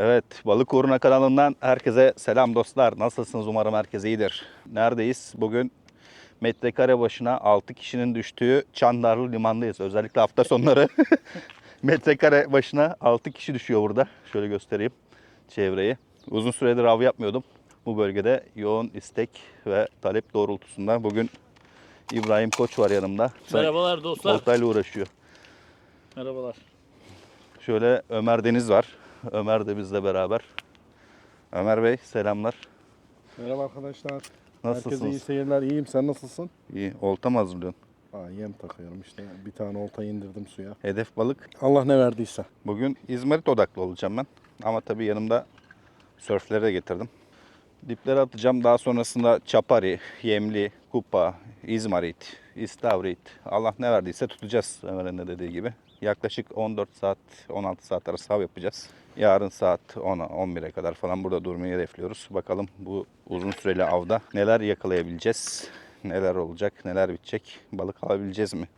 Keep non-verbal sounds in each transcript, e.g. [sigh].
Evet, Balık Uğruna kanalından herkese selam dostlar. Nasılsınız? Umarım herkes iyidir. Neredeyiz? Bugün metrekare başına 6 kişinin düştüğü Çandarlı Liman'dayız. Özellikle hafta sonları [laughs] metrekare başına 6 kişi düşüyor burada. Şöyle göstereyim çevreyi. Uzun süredir av yapmıyordum. Bu bölgede yoğun istek ve talep doğrultusunda bugün İbrahim Koç var yanımda. Merhabalar dostlar. Oltayla uğraşıyor. Merhabalar. Şöyle Ömer Deniz var. Ömer de bizle beraber. Ömer Bey selamlar. Merhaba arkadaşlar. Herkese iyi Nasılsınız? seyirler. İyiyim. Sen nasılsın? İyi. Olta mı hazırlıyorsun? Aa, yem takıyorum işte. Bir tane olta indirdim suya. Hedef balık. Allah ne verdiyse. Bugün İzmarit odaklı olacağım ben. Ama tabii yanımda sörfleri de getirdim. Diplere atacağım. Daha sonrasında çapari, yemli, kupa, İzmarit, istavrit. Allah ne verdiyse tutacağız Ömer'in de dediği gibi. Yaklaşık 14 saat, 16 saat arası av yapacağız. Yarın saat 10'a, 11'e kadar falan burada durmayı hedefliyoruz. Bakalım bu uzun süreli avda neler yakalayabileceğiz, neler olacak, neler bitecek, balık alabileceğiz mi?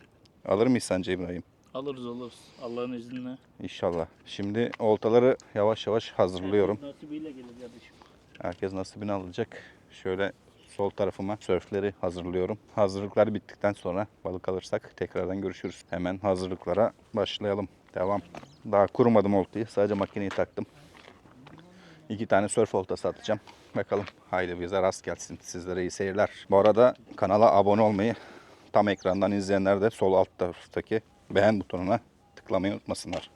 Alır mıyız sence İbrahim? Alırız alırız. Allah'ın izniyle. İnşallah. Şimdi oltaları yavaş yavaş hazırlıyorum. Nasibiyle gelir kardeşim. Herkes nasibini alacak. Şöyle sol tarafıma sörfleri hazırlıyorum. Hazırlıklar bittikten sonra balık alırsak tekrardan görüşürüz. Hemen hazırlıklara başlayalım. Devam. Daha kurmadım oltayı. Sadece makineyi taktım. İki tane sörf oltası atacağım. Bakalım haydi bize rast gelsin. Sizlere iyi seyirler. Bu arada kanala abone olmayı tam ekrandan izleyenler de sol alt taraftaki beğen butonuna tıklamayı unutmasınlar.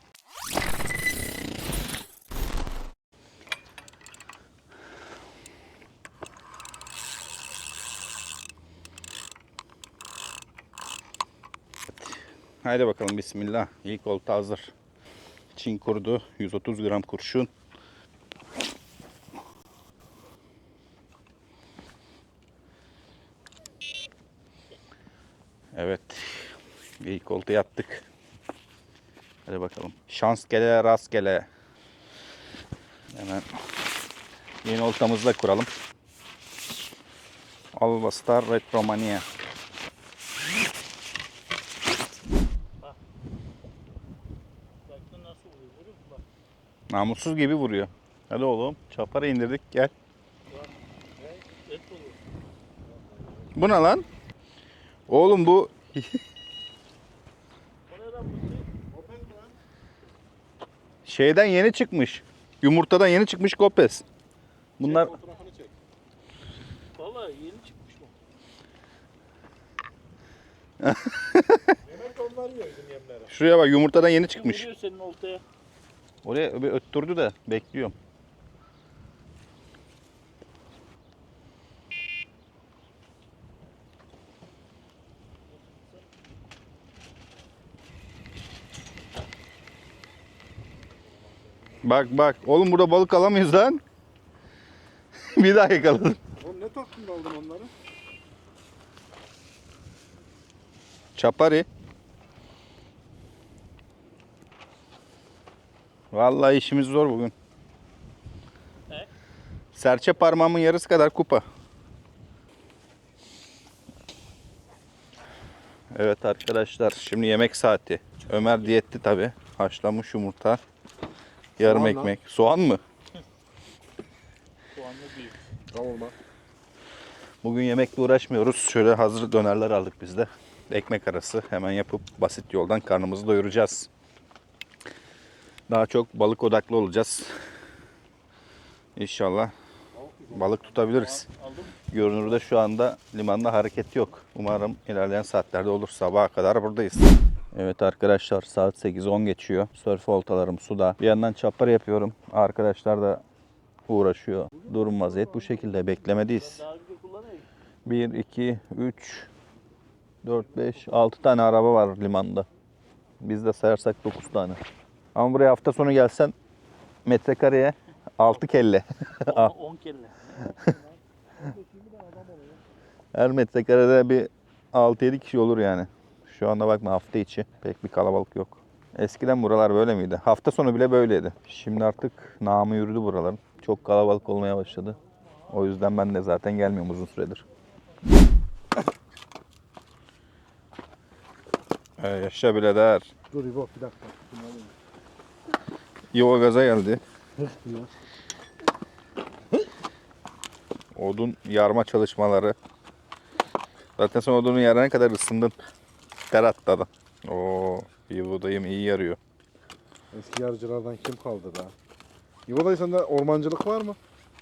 Haydi bakalım bismillah. İlk olta hazır. Çin kurdu 130 gram kurşun. Evet. İlk oltayı attık. Hadi bakalım. Şans gele rast gele. Hemen yeni oltamızı da kuralım. Alba Star Retromania. Baktın nasıl oluyor görüyor musun? Bak. Namussuz gibi vuruyor. Hadi oğlum. Çapara indirdik gel. Bu ne lan? Oğlum bu şeyden yeni çıkmış. Yumurtadan yeni çıkmış kopes. Bunlar. Valla yeni çıkmış bu. Demek onlar yiyor bizim yemleri. şuraya bak yumurtadan yeni çıkmış. Vuruyor senin oltaya. Oraya bir öttürdü de bekliyorum. Bak bak. Oğlum burada balık alamayız lan. [laughs] bir daha yakaladım. Oğlum ne taktın aldın onları? Çapari. Vallahi işimiz zor bugün. He? Serçe parmağımın yarısı kadar kupa. Evet arkadaşlar şimdi yemek saati. Ömer diyetti tabi. Haşlanmış yumurta. Yarım Soğan lan. ekmek. Soğan mı? Soğanlı büyük. Kavurma. Bugün yemekle uğraşmıyoruz. Şöyle hazır dönerler aldık biz de. Ekmek arası hemen yapıp basit yoldan karnımızı doyuracağız. Daha çok balık odaklı olacağız. İnşallah balık tutabiliriz. Görünürde şu anda limanda hareket yok. Umarım ilerleyen saatlerde olur. Sabaha kadar buradayız. Evet arkadaşlar saat 8-10 geçiyor. Sörf oltalarım suda. Bir yandan çapar yapıyorum. Arkadaşlar da uğraşıyor. Durum vaziyet bu şekilde. Beklemedeyiz. Daha önce kullanayım. 1, 2, 3, 4, 5, 6 tane araba var limanda. Biz de sayarsak 9 tane. Ama buraya hafta sonu gelsen metrekareye 6 kelle. [laughs] 10 kelle. Her metrekarede bir 6-7 kişi olur yani. Şu anda bakma hafta içi pek bir kalabalık yok. Eskiden buralar böyle miydi? Hafta sonu bile böyleydi. Şimdi artık namı yürüdü buraların. Çok kalabalık olmaya başladı. O yüzden ben de zaten gelmiyorum uzun süredir. Ee, yaşa birader. Dur İbo bir dakika. Yuva gaza geldi. Odun yarma çalışmaları. Zaten sen odunu yarana kadar ısındın. Ter atladın. Oo, iyi buğdayım iyi yarıyor. Eski yarıcılardan kim kaldı da? İbo dayı sende ormancılık var mı?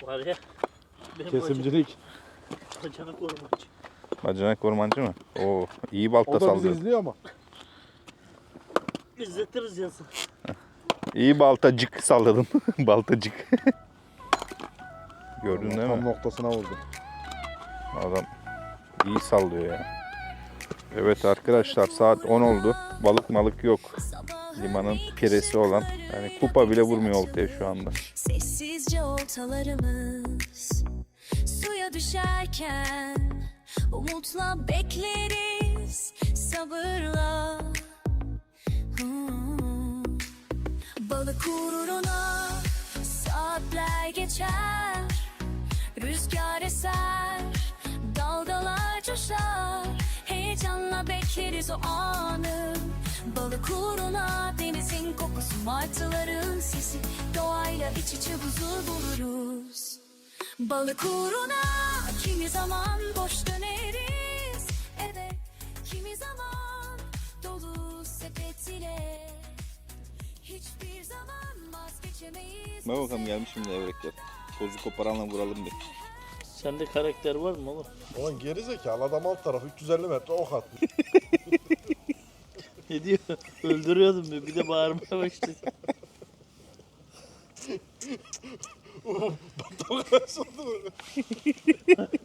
Var ya. Benim Kesimcilik. Bacanak ormancı. Bacanak ormancı mı? Oo, iyi balta O da bizi izliyor ama. İzletiriz yazın. İyi baltacık salladın. [laughs] baltacık. Gördün değil Tam mi? noktasına vurdu. Adam iyi sallıyor ya. Evet arkadaşlar saat 10 oldu. Balık malık yok. Limanın piresi olan. Yani kupa bile vurmuyor oltaya şu anda. Sessizce oltalarımız suya düşerken umutla bekleriz sabırla. Hmm. Balık uğruna saatler geçer, rüzgar eser, dalgalar coşar. Heyecanla bekleriz o anı. Balık uğruna denizin kokusu, martıların sesi, doğayla iç içe huzur buluruz. Balık uğruna kimi zaman boş döneriz eve, kimi zaman dolu sepet ile. Bak bakalım gelmiş şimdi evrekler. Tozu koparanla vuralım bir. Sende karakter var mı oğlum? Ulan geri zekalı adam alt tarafı 350 metre ok atmış. [laughs] Ne diyor? Öldürüyordum diyor. Bir de bağırmaya başladı. [laughs]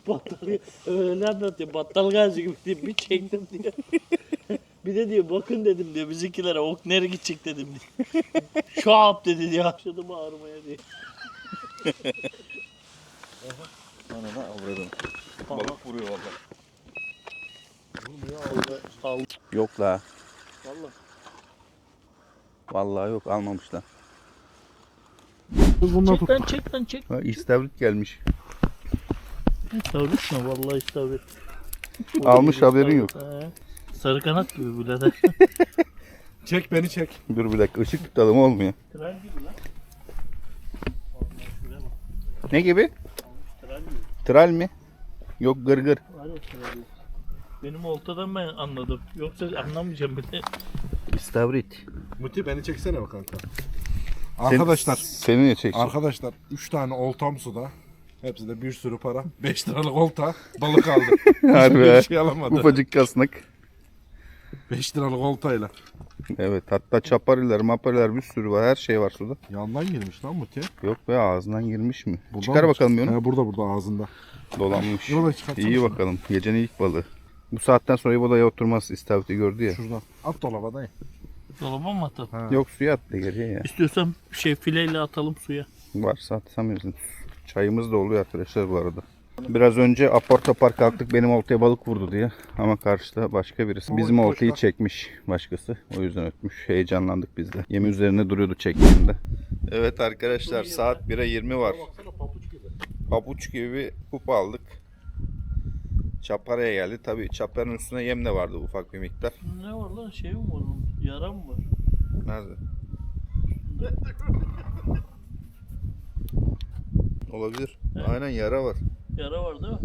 Battal öyle anlatıyor. Battal gazi gibi diyor. Bir çektim diyor. Bir de diyor bakın dedim diyor bizimkilere ok nereye gidecek dedim diyor. [laughs] Şu yap dedi diyor. Başladı bağırmaya diyor. [laughs] Anana avradım. Balık vuruyor valla. Al. Yok la. Valla. Vallahi yok almamışlar. Çek lan çek lan çek. Ha, istavrit gelmiş. İstavrit mi? Vallahi istavrit. Almış haberin yok. He. Sarı kanat gibi birader. [laughs] Çek beni çek. Dur bir dakika ışık tutalım olmuyor. Tren gibi lan. Vallahi şuraya bak. Ne gibi? Tren gibi. Tral mi? Yok gırgır. Gibi. Benim oltadan ben anladım. Yoksa anlamayacağım bile. İstavrit. Muti beni çeksene bak kanka. Arkadaşlar. Seni ne çeksin? Arkadaşlar 3 tane oltam suda. Hepsi de bir sürü para. 5 liralık olta balık aldı. [laughs] Harbi bir şey alamadı. Ufacık kasnak. 5 liralık oltayla. Evet hatta çapariler mapariler bir sürü var. Her şey var suda. Yandan girmiş lan Muti. Yok be ağzından girmiş mi? Buradan Çıkar mı bakalım onu. He, burada burada ağzında. Dolanmış. Yola çıkartsana İyi bakalım. Gecenin ilk balığı. Bu saatten sonra İbo'da oturmaz istavriti gördü ya. Şuradan. At dolaba dayı. Dolaba mı atalım? Ha. Yok suya attı geriye ya. İstiyorsan şey fileyle atalım suya. Varsa atamıyorsun. Çayımız da oluyor arkadaşlar bu arada. Biraz önce apar topar kalktık benim oltaya balık vurdu diye. Ama karşıda başka birisi. Bizim oltayı çekmiş başkası. O yüzden ötmüş. Heyecanlandık biz de. Yemi üzerine duruyordu çektiğimde. Evet arkadaşlar saat 1'e 20 var. Papuç gibi. Bir kupa aldık. Çaparaya geldi. Tabii çaparın üstüne yem de vardı ufak bir miktar. Ne var lan şey mi var? Yara mı var? Nerede? Olabilir. He. Aynen yara var. Yara var değil mi?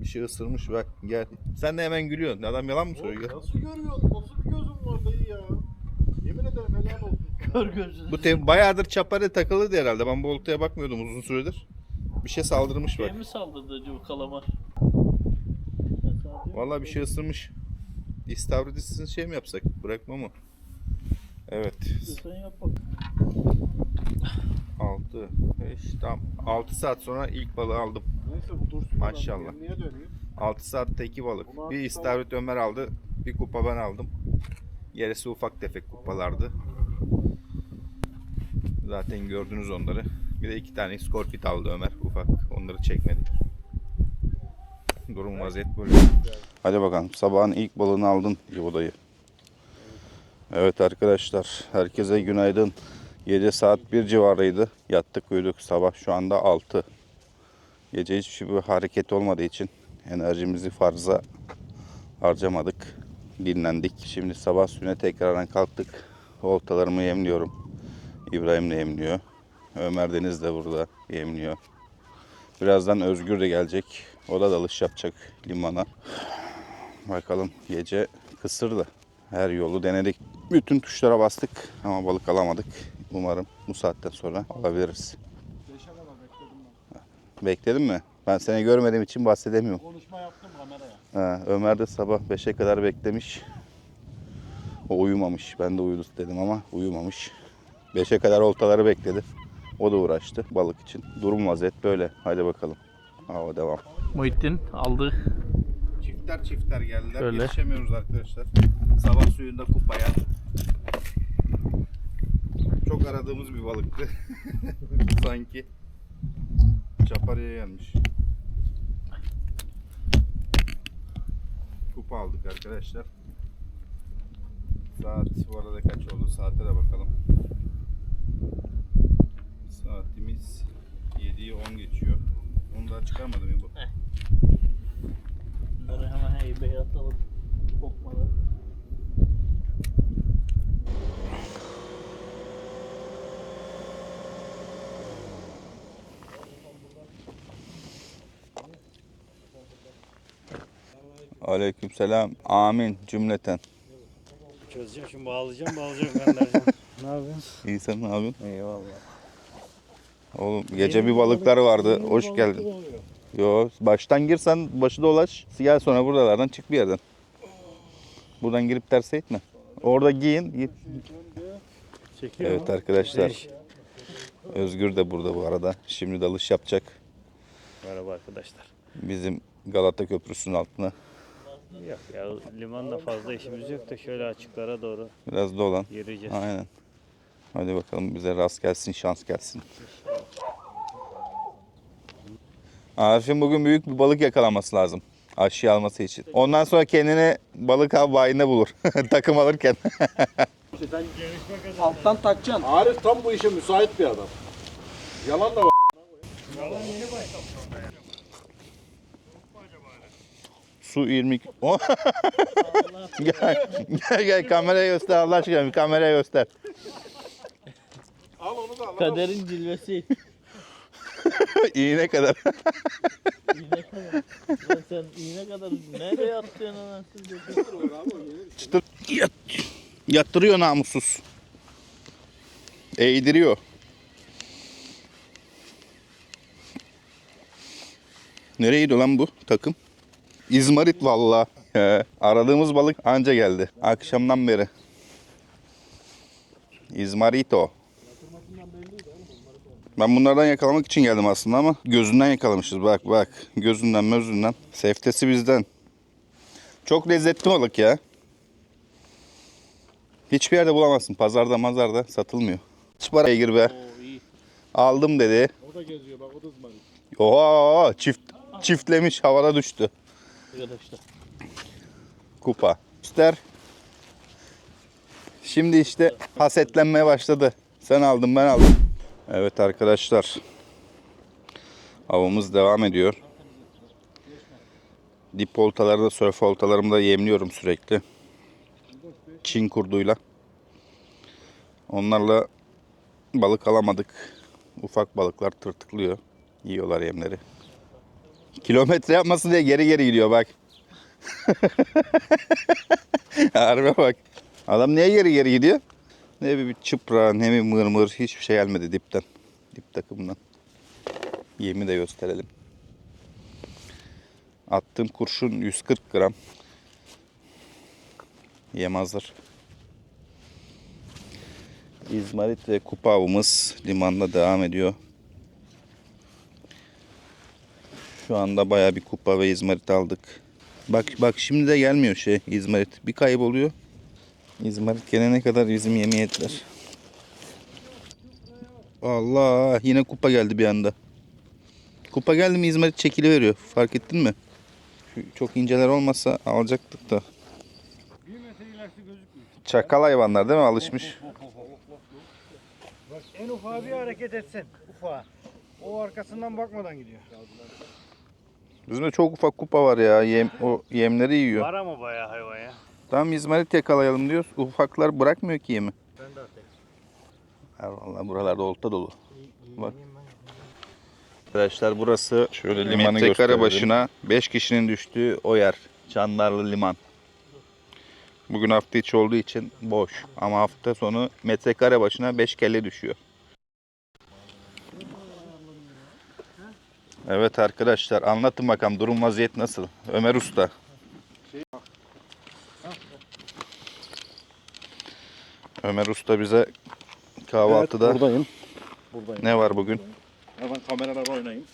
Bir şey ısırmış bak gel. Sen de hemen gülüyorsun. Adam yalan mı söylüyor? Nasıl görüyorsun? Nasıl bir gözün var dayı ya? Yemin ederim helal olsun. Kör gözünü. Bu te- bayağıdır çapara takılıydı herhalde. Ben bu oltaya bakmıyordum uzun süredir. Bir şey saldırmış bak. Şey mi saldırdı acaba kalamar? Vallahi bir şey ısırmış. İstavridi sizin şey mi yapsak? Bırakma mı? Evet. Sen yap bak. 6 5 tam 6 saat sonra ilk balığı aldım. Neyse bu dursun. Maşallah. Niye dönüyor? 6 saatte iki balık. Bunu Bir istavrit Ömer aldı. Bir kupa ben aldım. Gerisi ufak tefek kupalardı. Zaten gördünüz onları. Bir de iki tane skorpit aldı Ömer ufak. Onları çekmedik. Durum vaziyet böyle. Hadi bakalım sabahın ilk balığını aldın Yoda'yı. Evet arkadaşlar herkese günaydın. 7 saat 1 civarıydı. Yattık uyuduk sabah şu anda 6. Gece hiçbir bir hareket olmadığı için enerjimizi farza harcamadık. Dinlendik. Şimdi sabah suyuna tekrardan kalktık. Oltalarımı yemliyorum. İbrahim de yemliyor. Ömer Deniz de burada yemliyor. Birazdan Özgür de gelecek. O da dalış yapacak limana. Bakalım gece kısırdı. Her yolu denedik. Bütün tuşlara bastık ama balık alamadık. Umarım bu saatten sonra alabiliriz. Bekledin mi? Ben seni görmediğim için bahsedemiyorum. Konuşma yaptım kameraya. Ha, Ömer de sabah 5'e kadar beklemiş. O uyumamış. Ben de uyudu dedim ama uyumamış. 5'e kadar oltaları bekledi. O da uğraştı balık için. Durum vaziyet böyle. Hadi bakalım. Hava devam. Muhittin aldı. Çiftler çiftler geldiler. Öyle. Yetişemiyoruz arkadaşlar. Sabah suyunda kupaya. Çok aradığımız bir balıktı. [laughs] Sanki. Çaparıya gelmiş. Kupa aldık arkadaşlar. Saat bu arada kaç oldu? Saate de bakalım. Saatimiz 7'yi 10 geçiyor. Onu daha çıkarmadım ya bu. Bunları hemen heybeye atalım. Kopmadan. Aleykümselam. Amin cümleten. Çözeceğim şimdi bağlayacağım bağlayacağım göndereceğim. ne yapıyorsun? İyi sen ne yapıyorsun? Eyvallah. Oğlum gece bir balıklar vardı. Hoş geldin. Yo baştan girsen başı dolaş. Gel sonra buralardan çık bir yerden. Buradan girip ters etme. Orada giyin. git. Evet arkadaşlar. Özgür de burada bu arada. Şimdi dalış yapacak. Merhaba arkadaşlar. Bizim Galata Köprüsü'nün altına. Yok ya limanda fazla işimiz yok da şöyle açıklara doğru Biraz dolan. yürüyeceğiz. Aynen. Hadi bakalım bize rast gelsin, şans gelsin. Arif'in bugün büyük bir balık yakalaması lazım. Aşıya alması için. Ondan sonra kendini balık av bayine bulur. [laughs] Takım alırken. Alttan takacaksın. Arif tam bu işe müsait bir adam. Yalan da var. Su 22. O- [laughs] gel, gel gel kameraya göster Allah aşkına bir kameraya göster. Al onu da al. Kaderin cilvesi. [laughs] İğne kadar. İğne kadar. Lan sen iğne kadar nereye attın anasını Çıtır. Yat, yattırıyor namussuz. Eğdiriyor. Nereye gidiyor lan bu takım? İzmarit valla. Aradığımız balık anca geldi. Akşamdan beri. İzmarito. Ben bunlardan yakalamak için geldim aslında ama gözünden yakalamışız. Bak bak. Gözünden mözünden. Seftesi bizden. Çok lezzetli balık ya. Hiçbir yerde bulamazsın. Pazarda mazarda satılmıyor. Hiç paraya gir be. Aldım dedi. O da geziyor bak o da ızmarit. Oha çift çiftlemiş havada düştü. Arkadaşlar. Kupa. İster. Şimdi işte hasetlenmeye başladı. Sen aldın ben aldım. Evet arkadaşlar. Avımız devam ediyor. Dip oltaları da sörf oltalarımı da yemliyorum sürekli. Çin kurduyla. Onlarla balık alamadık. Ufak balıklar tırtıklıyor. Yiyorlar yemleri. Kilometre yapmasın diye geri geri gidiyor bak. [laughs] Harbi bak. Adam niye geri geri gidiyor? Ne bir çıpra ne bir mırmır hiçbir şey gelmedi dipten. Dip takımından. Yemi de gösterelim. Attığım kurşun 140 gram. Yem hazır. İzmarit ve kupa avımız limanda devam ediyor. Şu anda baya bir kupa ve izmarit aldık. Bak bak şimdi de gelmiyor şey izmarit. Bir kayboluyor. İzmarit gelene kadar bizim yemeği. Allah yine kupa geldi bir anda. Kupa geldi mi izmarit çekili veriyor. Fark ettin mi? Şu çok inceler olmasa alacaktık da. Çakal hayvanlar değil mi? Alışmış. Bak en ufağı bir hareket etsin. Ufağı. O arkasından bakmadan gidiyor. Bizim de çok ufak kupa var ya. Yem, o yemleri yiyor. Var ama bayağı hayvan ya. Tamam izmarit yakalayalım diyoruz. Ufaklar bırakmıyor ki yemi. Ben de atayım. Vallahi buralarda olta dolu. Bak. Arkadaşlar burası Şöyle limanı gösterelim. başına 5 kişinin düştüğü o yer. Çandarlı liman. Bugün hafta içi olduğu için boş. Ama hafta sonu metrekare başına 5 kelle düşüyor. Evet arkadaşlar anlatın bakalım durum vaziyet nasıl? Ömer Usta. Ömer Usta bize kahvaltıda Evet, buradayım. Buradayım. ne var bugün? Hemen kameralara oynayayım.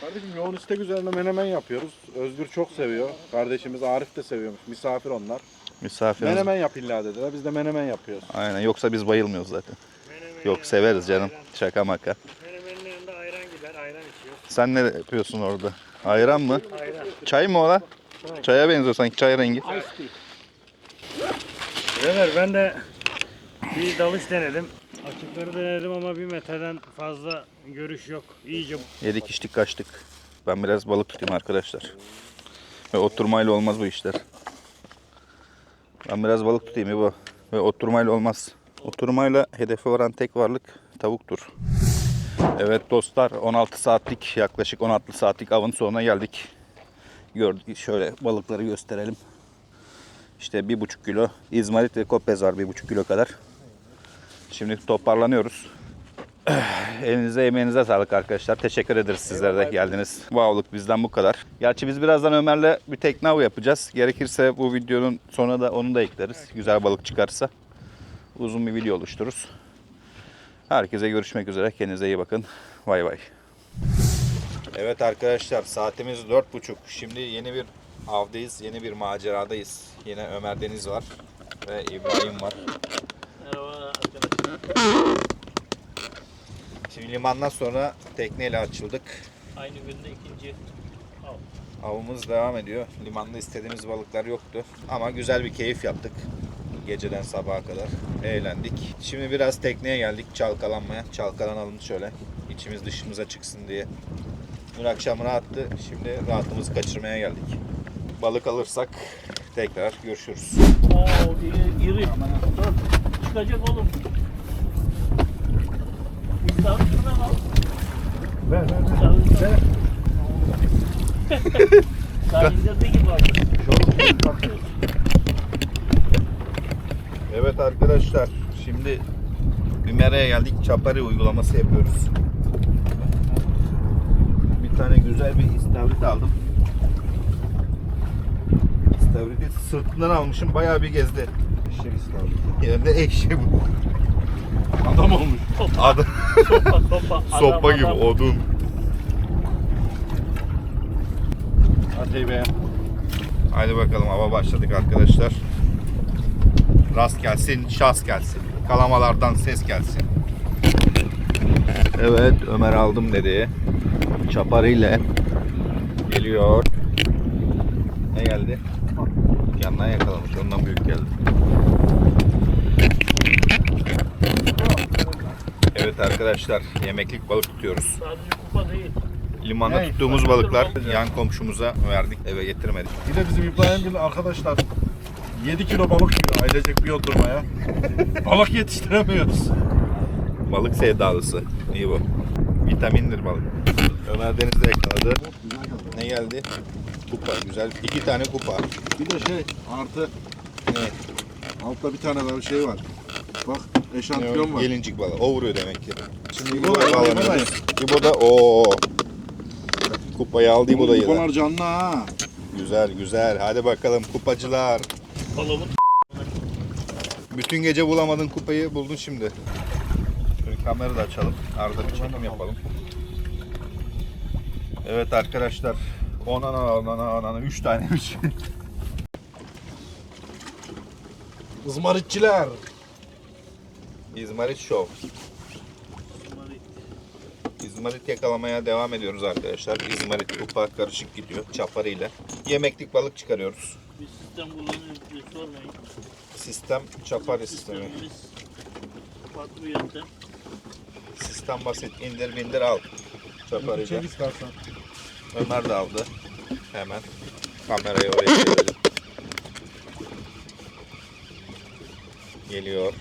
Kardeşim yoğun istek üzerine menemen yapıyoruz. Özgür çok seviyor. Kardeşimiz Arif de seviyormuş. Misafir onlar. Misafirimiz. Menemen yap illa dediler. Biz de menemen yapıyoruz. Aynen yoksa biz bayılmıyoruz zaten. Yok severiz canım. Şaka maka. Sen ne yapıyorsun orada? Ayran mı? Ayran. Çay mı o lan? Çaya benziyor sanki çay rengi. Beyler ben de bir dalış denedim. Açıkları denedim ama bir metreden fazla görüş yok. İyice Yedik içtik kaçtık. Ben biraz balık tutayım arkadaşlar. Ve oturmayla olmaz bu işler. Ben biraz balık tutayım bu. Ve oturmayla olmaz. Oturmayla hedefe varan tek varlık tavuktur. Evet dostlar 16 saatlik yaklaşık 16 saatlik avın sonuna geldik. Gördük şöyle balıkları gösterelim. İşte bir buçuk kilo izmarit ve kopez var bir buçuk kilo kadar. Şimdi toparlanıyoruz. [clears throat] Elinize emeğinize sağlık arkadaşlar. Teşekkür ederiz sizlere de geldiniz. Bu avluk bizden bu kadar. Gerçi biz birazdan Ömer'le bir tekne avı yapacağız. Gerekirse bu videonun sonuna da onu da ekleriz. Güzel balık çıkarsa uzun bir video oluştururuz. Herkese görüşmek üzere. Kendinize iyi bakın. Bay bay. Evet arkadaşlar saatimiz 4.30. Şimdi yeni bir avdayız. Yeni bir maceradayız. Yine Ömer Deniz var. Ve İbrahim var. Merhaba arkadaşlar. Şimdi limandan sonra tekneyle açıldık. Aynı günde ikinci Avımız devam ediyor. Limanda istediğimiz balıklar yoktu. Ama güzel bir keyif yaptık. Geceden sabaha kadar eğlendik. Şimdi biraz tekneye geldik çalkalanmaya. Çalkalanalım şöyle. İçimiz dışımıza çıksın diye. Dün akşam rahattı. Şimdi rahatımızı kaçırmaya geldik. Balık alırsak tekrar görüşürüz. Oo iri, iri. Dur. Çıkacak oğlum. İstavrit şuradan al. Ver ver İstavrit al. [laughs] Daha indirdi gibi oldu. Evet arkadaşlar şimdi Ümere'ye geldik. Çapari uygulaması yapıyoruz. Bir tane güzel bir istavrit aldım. İstavriti sırtından almışım. Bayağı bir gezdi. Eşek istavrit. Yerinde eşeği bu. Adam olmuş. Adam, Sopa sopa. [laughs] sopa Adam, gibi adam. odun. Hadi be. Haydi bakalım hava başladık arkadaşlar. Rast gelsin, şans gelsin. Kalamalardan ses gelsin. Evet, Ömer aldım dedi. Çaparıyla geliyor. Ne geldi? Yandan yakalamış, ondan büyük geldi. Evet arkadaşlar, yemeklik balık tutuyoruz. Sadece kupa değil. Limanda tuttuğumuz balıklar yan komşumuza verdik, eve getirmedik. Bir de bizim İbrahim arkadaşlar 7 kilo balık yiyor ailecek bir oturmaya. balık yetiştiremiyoruz. Balık sevdalısı. İyi bu. Vitamindir balık. Ömer Deniz de yakaladı. Ne geldi? Kupa. Güzel. İki tane kupa. Bir de şey artı Ne? altta bir tane daha bir şey var. Bak ne eşantiyon o? var. Gelincik balığı. O vuruyor demek ki. Şimdi İbo da, İbo da. bağlanıyoruz. İbo da o Kupayı aldı İbo da yedi. Kupalar canlı ha. Güzel güzel. Hadi bakalım kupacılar. Balımın Bütün gece bulamadın kupayı buldun şimdi. Şöyle kamerayı da açalım. Arada bir çekim yapalım. Evet arkadaşlar. Onana onana onana 3 tanemiş. Izmaritçiler. İzmarit Show. İzmarit yakalamaya devam ediyoruz arkadaşlar. İzmarit kupa karışık gidiyor çaparı ile. Yemeklik balık çıkarıyoruz. Bir sistem kullanıyoruz diye sormayın. Sistem çapari sistemi. Sistemimiz farklı bir yöntem. Sistem basit. indir bindir al. Çaparıyla. Çek istersen. Ömer de aldı. Hemen kamerayı oraya çevirelim. Geliyor.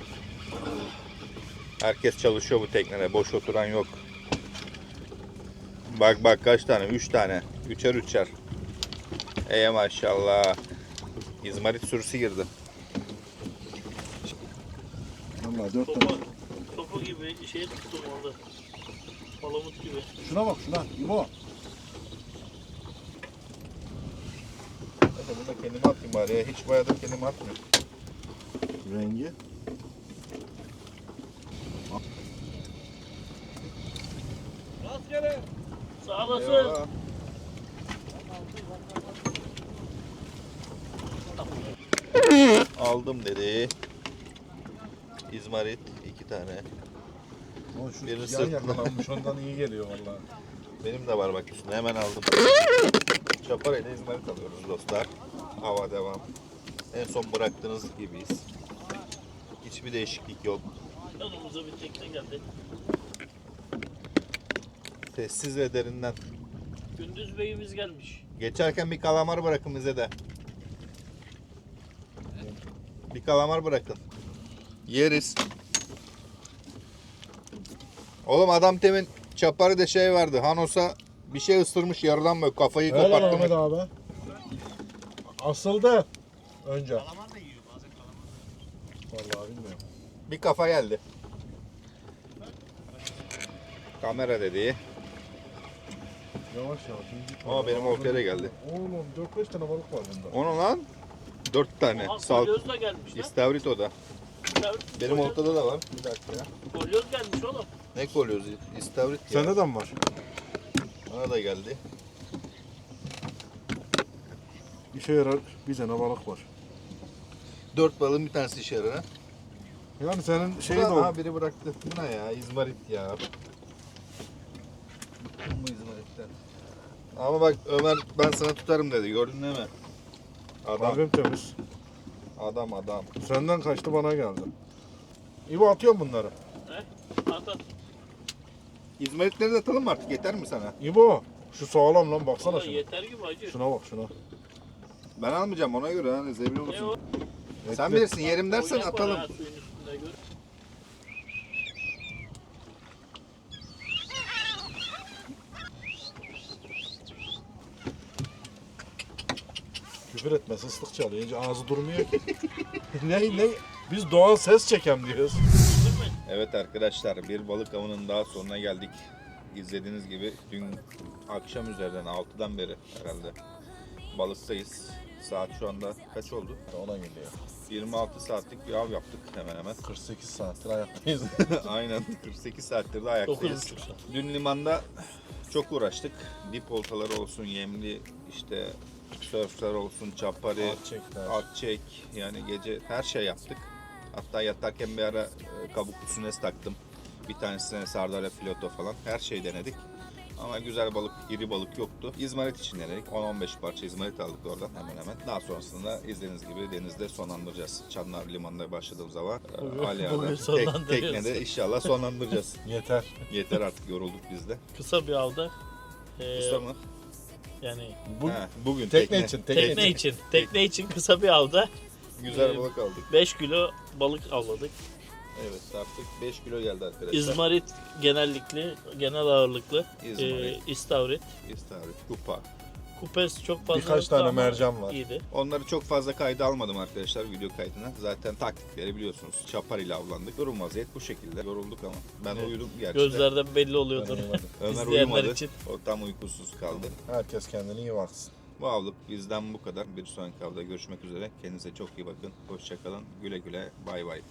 Herkes çalışıyor bu teknede. Boş oturan yok. Bak bak kaç tane? 3 tane. Üçer üçer. Ey maşallah. İzmarit sürüsü girdi. Vallahi dört Topa, tane. topu gibi şey tuttum orada. Palamut gibi. Şuna bak şuna. İbo. Hadi bunu da kendime atayım bari ya. Hiç bayağıdır kendime atmıyorum. Rengi. Sağ olasın. Eyvallah. Aldım dedi. İzmarit iki tane. O şu Biri yan yakalanmış ondan iyi geliyor vallahi. Benim de var bak üstüne hemen aldım. Çapar ile İzmarit alıyoruz dostlar. Hava devam. En son bıraktığınız gibiyiz. Hiçbir değişiklik yok. Yanımıza bir tekne geldi. Sessiz ve derinden. Gündüz beyimiz gelmiş. Geçerken bir kalamar bırakın bize de. Bir kalamar bırakın. Yeriz. Oğlum adam temin çaparı da şey vardı. Hanos'a bir şey ısırmış yarıdan böyle kafayı Helal koparttı. Ahmet abi. Asıldı. Önce. Kalamar da yiyor bazen kalamar. Vallahi bilmiyorum. Bir kafa geldi. Kamera dediği. Yavaş yavaş. Ama benim ortaya da geldi. Oğlum 4-5 tane balık var bunda. Onu lan. Dört tane. Aha, Sal. kolyoz da gelmiş lan. İstavrit o da. İstavrit- Benim kolyoz- ortada da var. Bir dakika ya. Kolyoz gelmiş oğlum. Ne kolyozu? İstavrit ya. Sende de mi var? Bana da geldi. İşe yarar bir tane balık var. Dört balığın bir tanesi işe yarar ha. Yani senin Şey şeyi de o. Ha biri bıraktı. Bu ne ya? İzmarit ya. Bıktım bu İzmarit'ten. Ama bak Ömer ben sana tutarım dedi. Gördün değil mi? Adam, Kalbim temiz. adam, adam. Senden kaçtı bana geldi. İbo atıyorum bunları. At at. İzmaritleri de atalım mı artık? Yeter mi sana? İbo şu sağlam lan baksana Valla şuna. yeter gibi acı. Şuna bak şuna. Ben almayacağım ona göre hani zebil Ne olursun. o? Sen bilirsin yerim dersen Oynak var atalım. ha, suyun üstünde gör. Küfür etmesi ıslık çalıyor. İyice ağzı durmuyor ki. [laughs] ne ne? Biz doğal ses çekem diyoruz. Evet arkadaşlar bir balık avının daha sonuna geldik. İzlediğiniz gibi dün akşam üzerinden 6'dan beri herhalde balıktayız. Saat şu anda kaç oldu? Ona geliyor. 26 saatlik bir av yaptık hemen hemen. 48 saattir ayaktayız. [laughs] Aynen 48 saattir de ayaktayız. 9.30 saat. Dün limanda çok uğraştık. Dip oltaları olsun, yemli işte sörfler olsun, çapari, Çekler. at çek yani gece her şey yaptık. Hatta yatarken bir ara e, kabuklu sünes taktım. Bir tanesine sardalya filoto falan her şeyi denedik. Ama güzel balık, iri balık yoktu. İzmarit için denedik. 10-15 parça izmarit aldık oradan hemen hemen. Daha sonrasında izlediğiniz gibi denizde sonlandıracağız. Çanlar limanına başladığım zaman e, Alia'da bugün tek, sonlandırıyoruz. teknede inşallah sonlandıracağız. [laughs] Yeter. Yeter artık yorulduk biz de. Kısa bir avda. e, Usta mı? Yani Bu He, bugün tekne için tekne, tekne için. Tekne için kısa bir avda Güzel Ee, balık aldık. 5 kilo balık avladık. Evet artık 5 kilo geldi arkadaşlar. İzmarit genellikli, genel ağırlıklı. İzmarit, E, istavrit. istavrit, kupa. Kupes çok fazla Birkaç yoktu tane ama mercan var. İyiydi. Onları çok fazla kayda almadım arkadaşlar video kaydına. Zaten taktikleri biliyorsunuz. Çapar ile avlandık. Durum vaziyet bu şekilde. Yorulduk ama. Ben Evet. uyudum gerçi. de. Gözlerden belli oluyordur. [laughs] Ömer izleyenler uyumadı. için. O tam uykusuz kaldı. Herkes kendine iyi baksın. Bu avlık bizden bu kadar. Bir sonraki avda görüşmek üzere. Kendinize çok iyi bakın. Hoşçakalın. Güle güle. Bay bay.